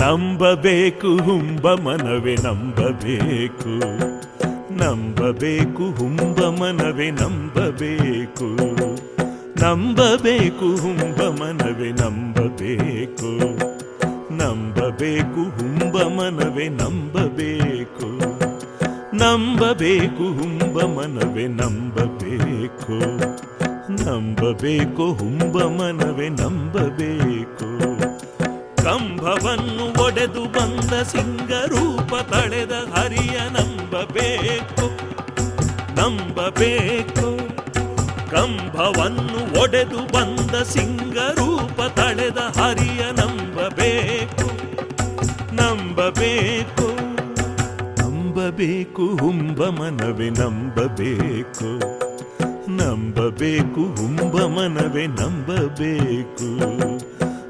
ನಂಬಬೇಕು ಹುಂಬ ಮನವೇ ನಂಬಬೇಕು ನಂಬಬೇಕು ಹುಂಬ ಮನವೇ ನಂಬಬೇಕು ನಂಬಬೇಕು, ಹುಂಬ ಮನವೇ ನಂಬಬೇಕು. ನಂಬಬೇಕು, ಹುಂಬ ಮನವೇ ನಂಬಬೇಕು. ನಂಬಬೇಕು, ಹುಂಬ ಮನವೇ ನಂಬಬೇಕು. ನಂಬಬೇಕು, ಹುಂಬ ಮನವೇ ನಂಬಬೇಕು. ಕಂಬವನ್ನು ಒಡೆದು ಬಂದ ಸಿಂಗರೂಪ ತಳೆದ ಹರಿಯ ನಂಬಬೇಕು. ನಂಬಬೇಕು. ಕಂಬವನ್ನು ಒಡೆದು ಬಂದ ಸಿಂಗರೂಪ ತಳೆದ ಹರಿಯ ನಂಬಬೇಕು. ನಂಬಬೇಕು. ನಂಬಬೇಕು ಹುಂಬ ಮನವೇ ನಂಬಬೇಕು. ನಂಬಬೇಕು ಹುಂಬ ಮನವೇ ನಂಬಬೇಕು.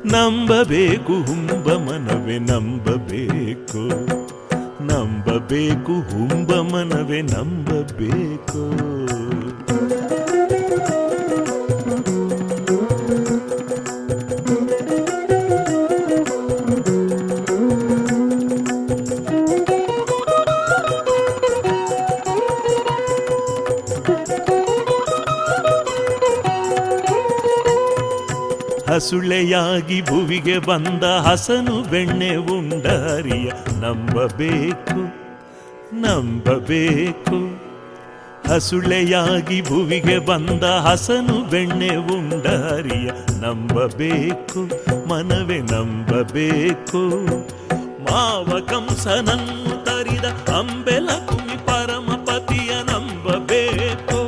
ನಂಬಬೇಕು ಹುಂಬ ಮನವೇ ನಂಬಬೇಕು. ನಂಬಬೇಕು ಹುಂಬ ಮನವೇ ನಂಬಬೇಕು. ಹಸುಳೆಯಾಗಿ ಭುವಿಗೆ ಬಂದ ಹಸನು ಬೆಣ್ಣೆ ಉಂಡಾರಿಯ ನಂಬಬೇಕು ನಂಬಬೇಕು. ಹಸುಳೆಯಾಗಿ ಭುವಿಗೆ ಬಂದ ಹಸನು ಬೆಣ್ಣೆ ಉಂಡಾರಿಯ ನಂಬಬೇಕು, ಮನವೇ ನಂಬಬೇಕು. ಮಾವ ಕಂಸನನ್ನು ತರಿದ ಅಂಬೆಲ ಕುಮಿ ಪರಮಪತಿಯ ನಂಬಬೇಕು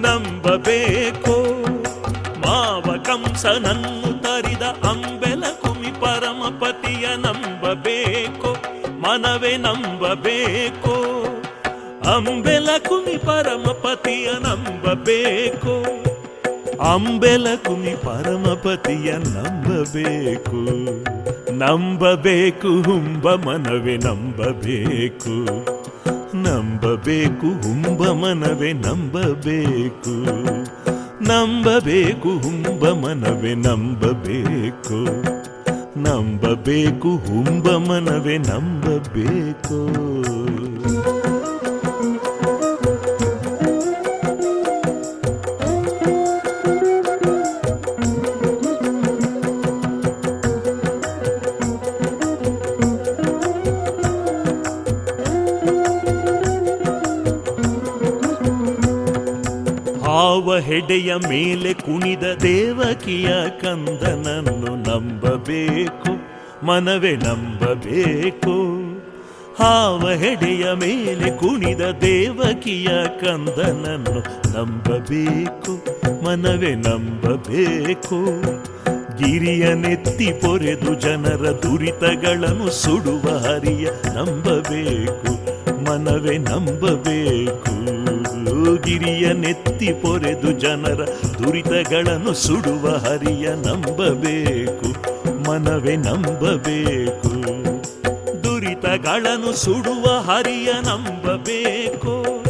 ನಂಬಬೇಕು. ಕಂಸನನ್ನು ತರಿದ ಅಂಬೆಲ ಕುಮಿ ಪರಮಪತಿಯ ನಂಬಬೇಕು, ಮನವೇ ನಂಬಬೇಕು. ಅಂಬೆಲ ಕುಮಿ ಪರಮಪತಿಯ ನಂಬಬೇಕು, ಅಂಬೆಲ ಕುಮಿ ಪರಮಪತಿಯ ನಂಬಬೇಕು. ನಂಬಬೇಕು ಹುಂಬ ಮನವೇ ನಂಬಬೇಕು ನಂಬಬೇಕು ಹುಂಬ ಮನವೇ ನಂಬಬೇಕು. ನಂಬಬೇಕು ಹುಂಬ ಮನವೇ ನಂಬಬೇಕು. ನಂಬಬೇಕು ಹುಂಬ ಮನವೇ ನಂಬಬೇಕು. ಹಾವ ಹೆಡೆಯ ಮೇಲೆ ಕುಣಿದ ದೇವಕಿಯ ಕಂದನನ್ನು ನಂಬಬೇಕು? ಮನವೇ ನಂಬಬೇಕು. ಹಾವ ಹೆಡೆಯ ಮೇಲೆ ಕುಣಿದ ದೇವಕಿಯ ಕಂದನನ್ನು ನಂಬಬೇಕು? ಮನವೇ ನಂಬಬೇಕು. ಗಿರಿಯ ನೆತ್ತಿ ಪೊರೆದು ಜನರ ದುರಿತಗಳನ್ನು ಸುಡುವ ಹರಿಯ ನಂಬಬೇಕು. ಮನವೇ ನಂಬಬೇಕು. ಗಿರಿಯ ನೆತ್ತಿ ಪೊರೆದು ಜನರ ದುರಿತಗಳನ್ನು ಸುಡುವ ಹರಿಯ ನಂಬಬೇಕು, ಮನವೇ ನಂಬಬೇಕು. ದುರಿತಗಳನ್ನು ಸುಡುವ ಹರಿಯ ನಂಬಬೇಕು,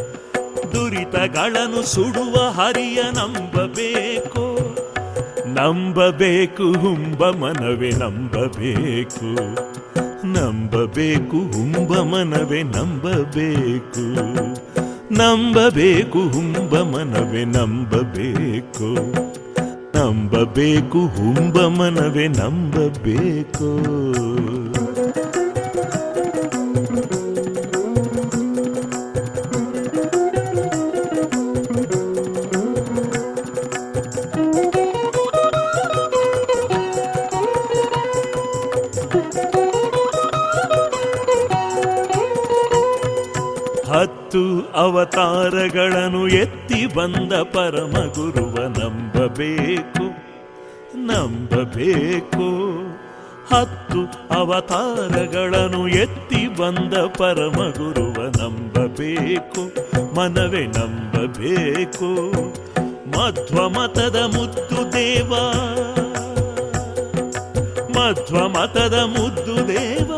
ದುರಿತಗಳನ್ನು ಸುಡುವ ಹರಿಯ ನಂಬಬೇಕು. ನಂಬಬೇಕು ಹುಂಬ ಮನವೇ ನಂಬಬೇಕು ನಂಬಬೇಕು ಹುಂಬ ಮನವೇ ನಂಬಬೇಕು. ನಂಬಬೇಕು ಹುಂಬ ಮನವೇ ನಂಬಬೇಕು. ನಂಬಬೇಕು ಹುಂಬ ಮನವೇ ನಂಬಬೇಕು. ಹತ್ತು ಅವತಾರಗಳನ್ನು ಎತ್ತಿ ಬಂದ ಪರಮ ಗುರುವ ನಂಬಬೇಕು ನಂಬಬೇಕು. ಹತ್ತು ಅವತಾರಗಳನ್ನು ಎತ್ತಿ ಬಂದ ಪರಮ ಗುರುವ ನಂಬಬೇಕು, ಮನವೇ ನಂಬಬೇಕು. ಮಧ್ವ ಮತದ ಮುದ್ದು ದೇವ ಮಧ್ವ ಮತದ ಮುದ್ದು ದೇವ.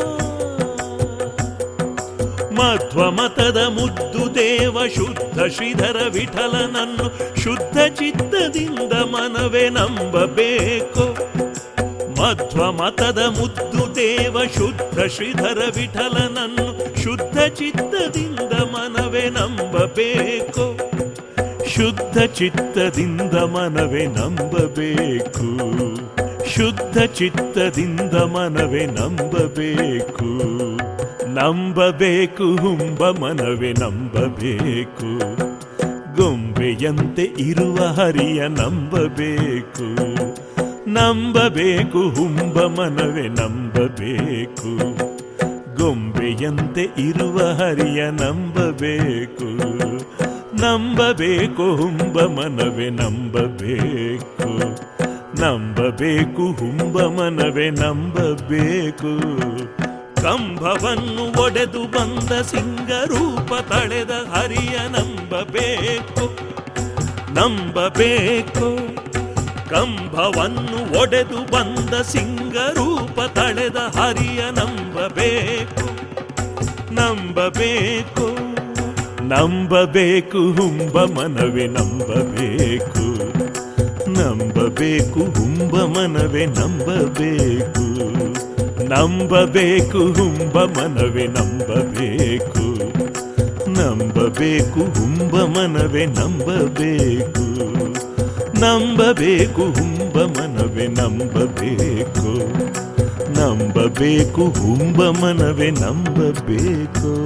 ಮಧ್ವ ಮತದ ಮುದ್ದು ದೇವ ಶುದ್ಧ ಶ್ರೀಧರ ವಿಠಲನನ್ನು ಶುದ್ಧ ಚಿತ್ತದಿಂದ ಮನವೇ ನಂಬಬೇಕು. ಮಧ್ವ ಮತದ ಮುದ್ದು ದೇವ ಶುದ್ಧ ಶ್ರೀಧರ ವಿಠಲನನ್ನು ಶುದ್ಧ ಚಿತ್ತದಿಂದ ಮನವೇ ನಂಬಬೇಕು. ಶುದ್ಧ ಚಿತ್ತದಿಂದ ಮನವೇ ನಂಬಬೇಕು. ಶುದ್ಧ ಚಿತ್ತದಿಂದ ಮನವೇ ನಂಬಬೇಕು. ನಂಬಬೇಕು, ಹುಂಬ ಮನವೇ ನಂಬಬೇಕು. ಗೊಂಬೆಯಂತೆ ಇರುವ ಹರಿಯ ನಂಬಬೇಕು. ನಂಬಬೇಕು, ಹುಂಬ ಮನವೇ ನಂಬಬೇಕು. ಗೊಂಬೆಯಂತೆ ಇರುವ ಹರಿಯ ನಂಬಬೇಕು. ನಂಬಬೇಕು, ಹುಂಬ ಮನವೇ ನಂಬಬೇಕು. ನಂಬಬೇಕು, ಹುಂಬ ಮನವೇ ನಂಬಬೇಕು. ಕಂಬವನ್ನು ಒಡೆದು ಬಂದ ಸಿಂಗ ರೂಪ ತಳೆದ ಹರಿಯ ನಂಬಬೇಕು. ನಂಬಬೇಕು. ಕಂಬವನ್ನು ಒಡೆದು ಬಂದ ಸಿಂಗ ರೂಪ ತಳೆದ ಹರಿಯ ನಂಬಬೇಕು. ನಂಬಬೇಕು. ನಂಬಬೇಕು ಹುಂಬ ಮನವೇ ನಂಬಬೇಕು. ನಂಬಬೇಕು ಹುಂಬ ಮನವೇ ನಂಬಬೇಕು. ನಂಬಬೇಕು, ಹುಂಬ ಮನವೇ ನಂಬಬೇಕು. ನಂಬಬೇಕು, ಹುಂಬ ಮನವೇ ನಂಬಬೇಕು. ನಂಬಬೇಕು, ಹುಂಬ ಮನವೇ ನಂಬಬೇಕು. ನಂಬಬೇಕು, ಹುಂಬ ಮನವೇ ನಂಬಬೇಕು.